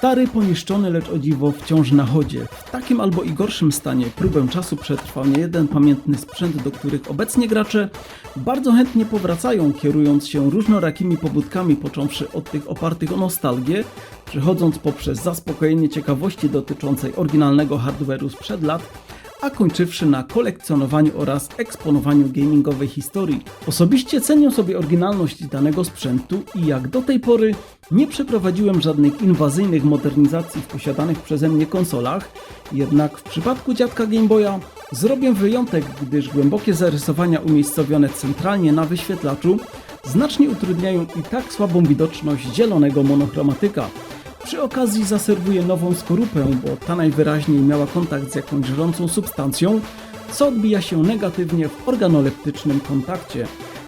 Stary, poniszczony, lecz o dziwo wciąż na chodzie. W takim albo i gorszym stanie próbę czasu przetrwał nie jeden pamiętny sprzęt, do których obecnie gracze bardzo chętnie powracają, kierując się różnorakimi pobudkami, począwszy od tych opartych o nostalgię, przechodząc poprzez zaspokojenie ciekawości dotyczącej oryginalnego hardware'u sprzed lat, a kończywszy na kolekcjonowaniu oraz eksponowaniu gamingowej historii. Osobiście cenię sobie oryginalność danego sprzętu i jak do tej pory nie przeprowadziłem żadnych inwazyjnych modernizacji w posiadanych przeze mnie konsolach, jednak w przypadku dziadka Game Boya zrobię wyjątek, gdyż głębokie zarysowania umiejscowione centralnie na wyświetlaczu znacznie utrudniają i tak słabą widoczność zielonego monochromatyka. Przy okazji zaserwuję nową skorupę, bo ta najwyraźniej miała kontakt z jakąś żrącą substancją, co odbija się negatywnie w organoleptycznym kontakcie.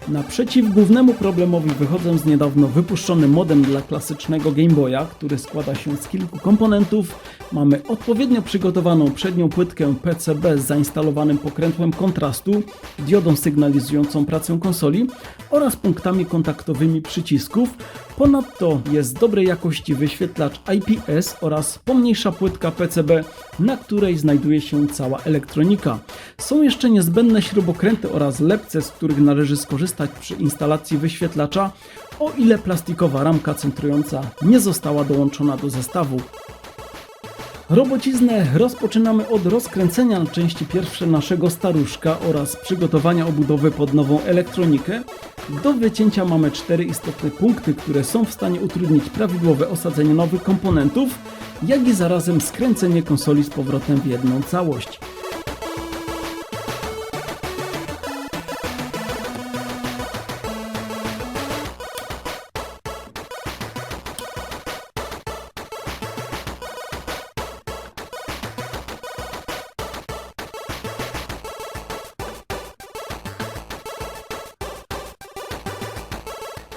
Naprzeciw głównemu problemowi wychodzę z niedawno wypuszczonym modem dla klasycznego Game Boya, który składa się z kilku komponentów. Mamy odpowiednio przygotowaną przednią płytkę PCB z zainstalowanym pokrętłem kontrastu, diodą sygnalizującą pracę konsoli oraz punktami kontaktowymi przycisków. Ponadto jest dobrej jakości wyświetlacz IPS oraz pomniejsza płytka PCB, na której znajduje się cała elektronika. Są jeszcze niezbędne śrubokręty oraz lepce, z których należy skorzystać przy instalacji wyświetlacza, o ile plastikowa ramka centrująca nie została dołączona do zestawu. Robociznę rozpoczynamy od rozkręcenia na części pierwsze naszego staruszka oraz przygotowania obudowy pod nową elektronikę. Do wycięcia mamy cztery istotne punkty, które są w stanie utrudnić prawidłowe osadzenie nowych komponentów, jak i zarazem skręcenie konsoli z powrotem w jedną całość.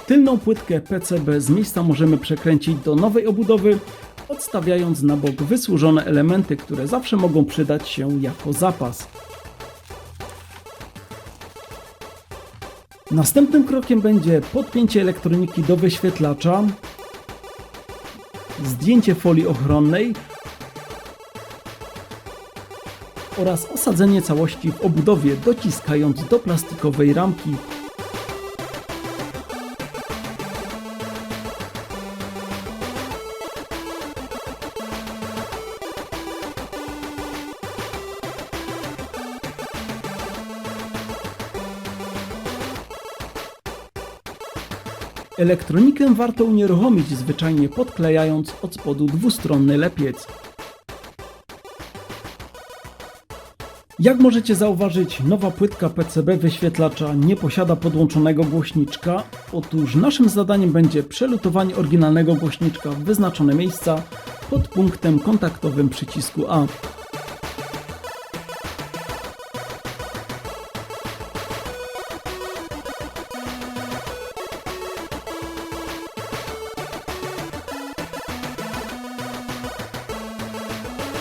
Tylną płytkę PCB z miejsca możemy przekręcić do nowej obudowy, odstawiając na bok wysłużone elementy, które zawsze mogą przydać się jako zapas. Następnym krokiem będzie podpięcie elektroniki do wyświetlacza, zdjęcie folii ochronnej oraz osadzenie całości w obudowie dociskając do plastikowej ramki Elektronikę warto unieruchomić zwyczajnie podklejając od spodu dwustronny lepiec. Jak możecie zauważyć, nowa płytka PCB wyświetlacza nie posiada podłączonego głośniczka. Otóż naszym zadaniem będzie przelutowanie oryginalnego głośniczka w wyznaczone miejsca pod punktem kontaktowym przycisku A.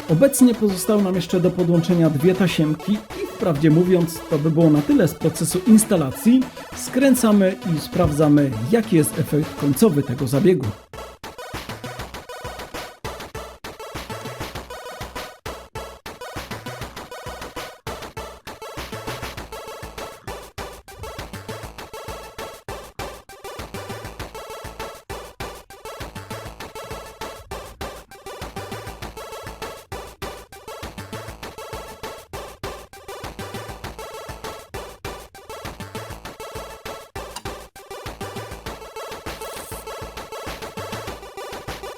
Obecnie pozostały nam jeszcze do podłączenia dwie tasiemki i wprawdzie mówiąc to by było na tyle z procesu instalacji. Skręcamy i sprawdzamy jaki jest efekt końcowy tego zabiegu.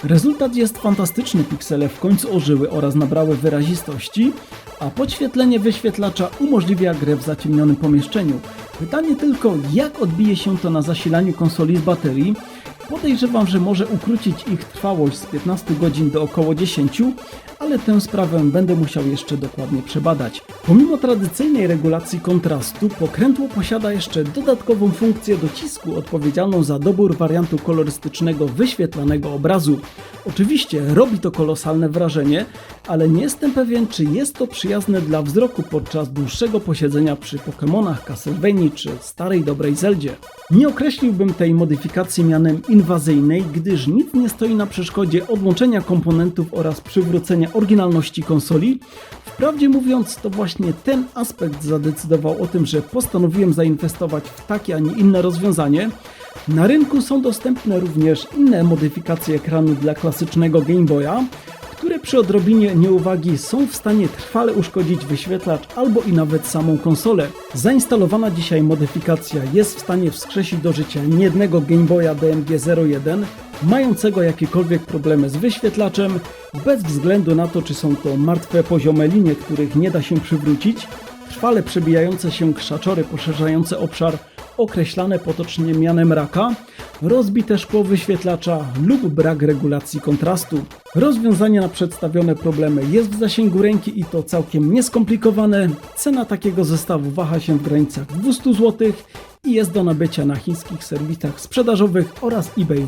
Rezultat jest fantastyczny, piksele w końcu ożyły oraz nabrały wyrazistości, a podświetlenie wyświetlacza umożliwia grę w zaciemnionym pomieszczeniu. Pytanie tylko, jak odbije się to na zasilaniu konsoli z baterii? Podejrzewam, że może ukrócić ich trwałość z 15 godzin do około 10, ale tę sprawę będę musiał jeszcze dokładnie przebadać. Pomimo tradycyjnej regulacji kontrastu, pokrętło posiada jeszcze dodatkową funkcję docisku odpowiedzialną za dobór wariantu kolorystycznego wyświetlanego obrazu. Oczywiście robi to kolosalne wrażenie, ale nie jestem pewien, czy jest to przyjazne dla wzroku podczas dłuższego posiedzenia przy Pokémonach Castlevanii czy starej dobrej Zeldzie. Nie określiłbym tej modyfikacji mianem inwazyjnej, gdyż nic nie stoi na przeszkodzie odłączenia komponentów oraz przywrócenia oryginalności konsoli. Wprawdzie mówiąc, to właśnie ten aspekt zadecydował o tym, że postanowiłem zainwestować w takie, a nie inne rozwiązanie. Na rynku są dostępne również inne modyfikacje ekranu dla klasycznego Game Boya, które przy odrobinie nieuwagi są w stanie trwale uszkodzić wyświetlacz albo i nawet samą konsolę. Zainstalowana dzisiaj modyfikacja jest w stanie wskrzesić do życia niejednego Game Boya DMG-01 mającego jakiekolwiek problemy z wyświetlaczem, bez względu na to, czy są to martwe poziome linie, których nie da się przywrócić, trwale przebijające się krzaczory poszerzające obszar określane potocznie mianem raka, rozbite szkło wyświetlacza lub brak regulacji kontrastu. Rozwiązanie na przedstawione problemy jest w zasięgu ręki i to całkiem nieskomplikowane. Cena takiego zestawu waha się w granicach 200 zł i jest do nabycia na chińskich serwisach sprzedażowych oraz eBayu.